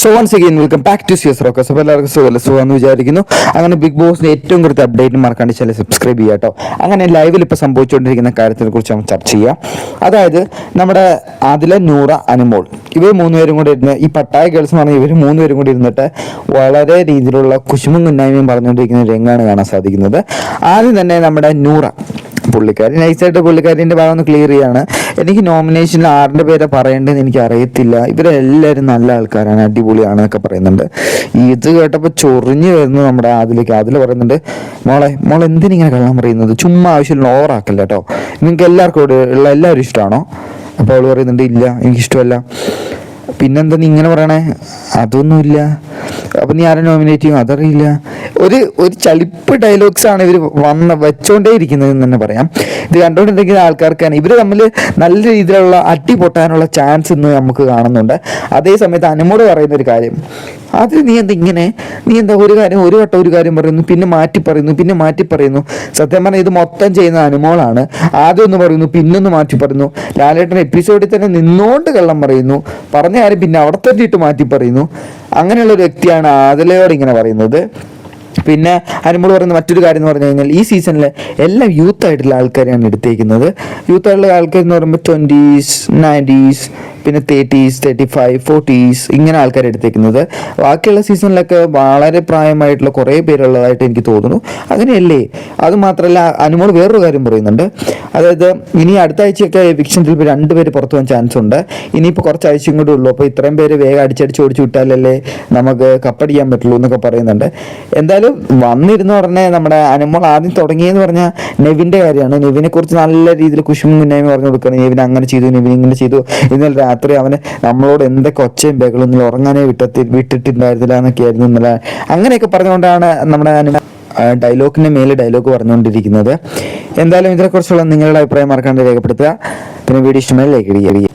So once again welcome back to സിയസ് റോക്കസ് അപ്പോൾ എല്ലാവർക്കും സുഖമല്ല? സുഖമെന്ന് വിചാരിക്കുന്നു. അങ്ങനെ ബിഗ് ബോസിന് ഏറ്റവും കൂടുതൽ അപ്ഡേറ്റ് മറക്കാണ്ട് ചില സബ്സ്ക്രൈബ് ചെയ്യുക കേട്ടോ. അങ്ങനെ ലൈവിൽ ഇപ്പോൾ സംഭവിച്ചുകൊണ്ടിരിക്കുന്ന കാര്യത്തിനെ കുറിച്ച് നമുക്ക് ചർച്ച ചെയ്യാം. അതായത് നമ്മുടെ അതിലെ നൂറ അനുമോൾ. ഇവർ മൂന്നുപേരും കൂടി ഇരുന്ന് ഈ പട്ടായ ഗേൾസ് എന്ന് പറഞ്ഞാൽ ഇവർ മൂന്നുപേരും കൂടി ഇരുന്നിട്ട് വളരെ രീതിയിലുള്ള കുശുമും കുന്നായ്മയും പറഞ്ഞുകൊണ്ടിരിക്കുന്ന രംഗമാണ് കാണാൻ സാധിക്കുന്നത്. ആദ്യം തന്നെ നമ്മുടെ നൂറ. പുള്ളിക്കാരി. നൈസായിട്ട് പുള്ളിക്കാരിന്റെ ഭാഗം ഒന്ന് ക്ലിയർ ചെയ്യാണ്. എനിക്ക് നോമിനേഷനിൽ ആരുടെ പേരെ പറയേണ്ടതെന്ന് എനിക്ക് അറിയത്തില്ല ഇവരെല്ലാവരും നല്ല ആൾക്കാരാണ് അടിപൊളിയാണ് എന്നൊക്കെ പറയുന്നുണ്ട്. ഇത് കേട്ടപ്പോൾ ചൊറിഞ്ഞു വരുന്നു നമ്മുടെ അതിലേക്ക് അതിൽ പറയുന്നുണ്ട് മോളെ മോളെ എന്തിനിങ്ങനെ കള്ളം പറയുന്നത്? ചുമ്മാ ആവശ്യമില്ല ഓവറാക്കല്ല കേട്ടോ നിങ്ങൾക്ക് എല്ലാവർക്കും ഉള്ള എല്ലാവരും ഇഷ്ടമാണോ അപ്പോൾ അവൾ പറയുന്നുണ്ട് ഇല്ല എനിക്കിഷ്ടമല്ല. പിന്നെന്താ നീ ഇങ്ങനെ പറയണേ? അതൊന്നുമില്ല. അപ്പം നീ ആരെ നോമിനേറ്റ് ചെയ്യും? അതറിയില്ല. ഒരു ഒരു ചളിപ്പ് ഡയലോഗ്സ് ആണ് ഇവർ വന്ന് വെച്ചോണ്ടേ ഇരിക്കുന്നത് എന്ന് തന്നെ പറയാം. ഇത് കണ്ടുകൊണ്ടിരിക്കുന്ന ആൾക്കാർക്കാണ് ഇവർ തമ്മിൽ നല്ല രീതിയിലുള്ള അടി പൊട്ടാനുള്ള ചാൻസ് ഇന്ന് നമുക്ക് കാണുന്നുണ്ട്. അതേ സമയത്ത് അനുമോട് പറയുന്ന ഒരു കാര്യം. അത് നീ എന്താ ഇങ്ങനെ? നീ എന്താ ഒരു കാര്യം ഒരു വട്ടം ഒരു കാര്യം പറയുന്നു പിന്നെ മാറ്റി പറയുന്നു പിന്നെ മാറ്റി പറയുന്നു. സത്യം പറഞ്ഞാൽ ഇത് മൊത്തം ചെയ്യുന്ന അനുമോളാണ്. ആദ്യം ഒന്ന് പറയുന്നു പിന്നൊന്ന് മാറ്റി പറയുന്നു. ലാലേട്ടൻ എപ്പിസോഡിൽ തന്നെ നിന്നോണ്ട് കള്ളം പറയുന്നു. പറഞ്ഞ കാര്യം പിന്നെ അവിടെ തന്നെ ഇട്ട് മാറ്റി പറയുന്നു. അങ്ങനെയുള്ള ഒരു വ്യക്തിയാണ് ആദലയോട് ഇങ്ങനെ പറയുന്നത്. പിന്നെ അനുമോൾ പറയുന്ന മറ്റൊരു കാര്യം എന്ന് പറഞ്ഞു കഴിഞ്ഞാൽ ഈ സീസണിൽ എല്ലാം യൂത്ത് ആയിട്ടുള്ള ആൾക്കാരെയാണ് എടുത്തേക്കുന്നത്. യൂത്ത് ആയിട്ടുള്ള ആൾക്കാർ എന്ന് പറയുമ്പോൾ ട്വന്റീസ് നയന്റീസ് പിന്നെ തേർട്ടീസ് തേർട്ടി ഫൈവ് ഫോർട്ടീസ് ഇങ്ങനെ ആൾക്കാർ എടുത്തേക്കുന്നത്. ബാക്കിയുള്ള സീസണിലൊക്കെ വളരെ പ്രായമായിട്ടുള്ള കുറേ പേരുള്ളതായിട്ട് എനിക്ക് തോന്നുന്നു. അങ്ങനെയല്ലേ? അത് മാത്രമല്ല അനുമോൾ വേറൊരു കാര്യം പറയുന്നുണ്ട്. അതായത് ഇനി അടുത്ത ആഴ്ചയൊക്കെ എവിക്ഷൻ ചിലപ്പോൾ രണ്ട് പേര് പുറത്തു പോകാൻ ചാൻസ് ഉണ്ട്. ഇനിയിപ്പോൾ കുറച്ച് ആഴ്ചയും കൂടെ ഉള്ളൂ. അപ്പോൾ ഇത്രയും പേര് വേഗം അടിച്ചടിച്ച് ഓടിച്ചു വിട്ടാലല്ലേ നമുക്ക് കപ്പടിക്കാൻ പറ്റുള്ളൂ എന്നൊക്കെ പറയുന്നുണ്ട്. എന്തായാലും വന്നിരുന്ന ഉടനെ നമ്മുടെ അനുമോൾ ആദ്യം തുടങ്ങിയെന്ന് പറഞ്ഞ നെവിന്റെ കാര്യമാണ്. നെവിനെ കുറിച്ച് നല്ല രീതിയിൽ കുശും മുന്നേമ പറഞ്ഞു കൊടുക്കുകയാണ്. നെവിൻ അങ്ങനെ ചെയ്തു നെവിൻ ഇങ്ങനെ ചെയ്തു. ഇന്നലെ രാത്രി അവന് നമ്മളോട് എന്തൊക്കെ ഒച്ചയും ബഹളൊന്നും ഉറങ്ങാനേ വിട്ടത്തി വിട്ടിട്ടുണ്ടായിരുന്നില്ല എന്നൊക്കെ ആയിരുന്നു ഇന്നലെ. അങ്ങനെയൊക്കെ പറഞ്ഞുകൊണ്ടാണ് നമ്മുടെ അനുമ ഡയലോഗിന്റെ മേലെ ഡയലോഗ് പറഞ്ഞുകൊണ്ടിരിക്കുന്നത്. എന്തായാലും ഇതിനെക്കുറിച്ചുള്ള നിങ്ങളുടെ അഭിപ്രായം മറക്കാണ്ട് രേഖപ്പെടുത്തുക. പിന്നെ വീഡിയോ ഇഷ്ടമായി ലൈക്ക് ചെയ്യുക